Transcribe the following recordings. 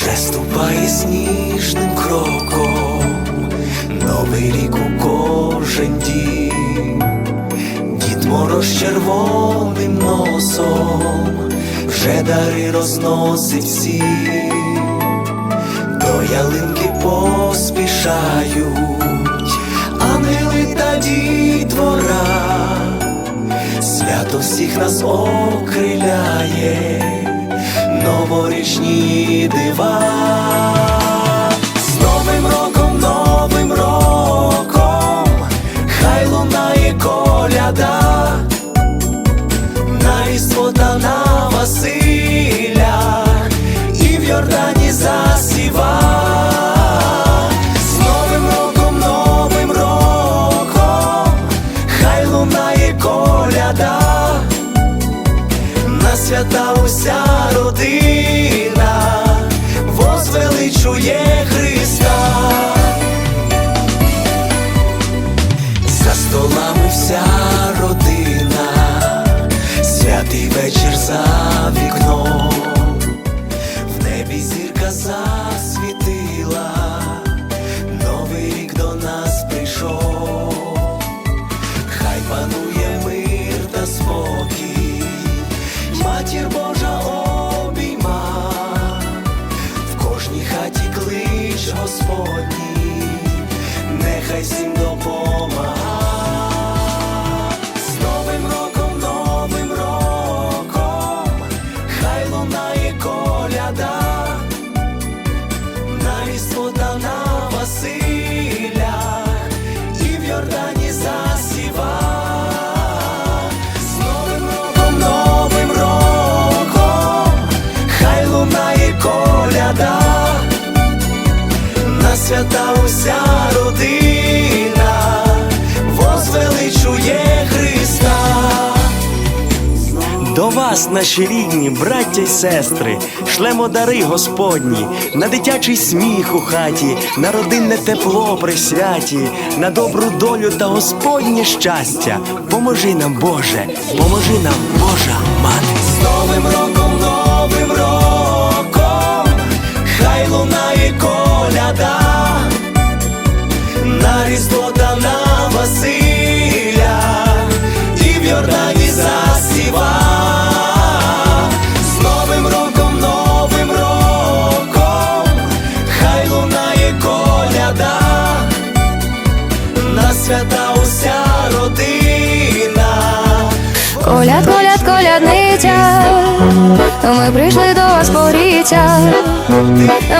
вже ступає сніжним кроком, новий рік у кожен дім, дід мороз червоним носом, вже дари розносить всі, до ялинки поспішають, ангели та дітвора, свято всіх нас окриляє, новорічні дива. З Новим роком, новим роком, хай лунає коляда, на та на Василя, на свята уся родина возвеличує Христа. За столами вся родина, святий вечір за вікном, в небі зірка засвітила, матір Божа обійма, в кожній хаті клич Господній, нехай сім допомага. Вас, наші рідні, браття й сестри, шлемо дари Господні, на дитячий сміх у хаті, на родинне тепло при святі, на добру долю та Господнє щастя. Поможи нам, Боже, поможи нам, Божа мати. З Новим роком, новим роком, Коляд, коляд, колядниця, ми прийшли до вас поріться.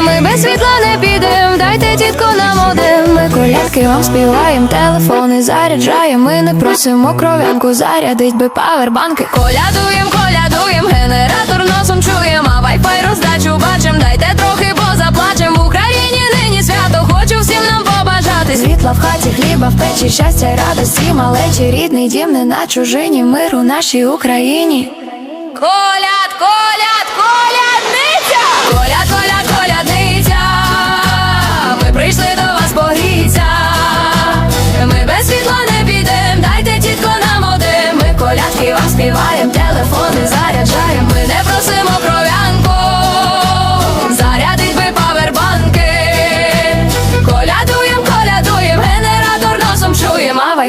Ми без світла не підем, дайте тітко нам один. Ми колядки вам співаєм, телефони заряджаєм. Ми не просимо кров'янку, зарядить би павербанки. Колядуєм, колядуєм, генератор носом чуєм, а вайфай роздачу бачим. Дайте трохи, бо заплачем. Хаті, хліба в печі, щастя радості, малечі, рідний дім не на чужині, мир у нашій Україні. Коляд, коляд, колядниця! Коляд, коляд,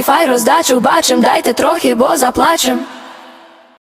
вайфай роздачу бачим, дайте трохи, бо заплачем.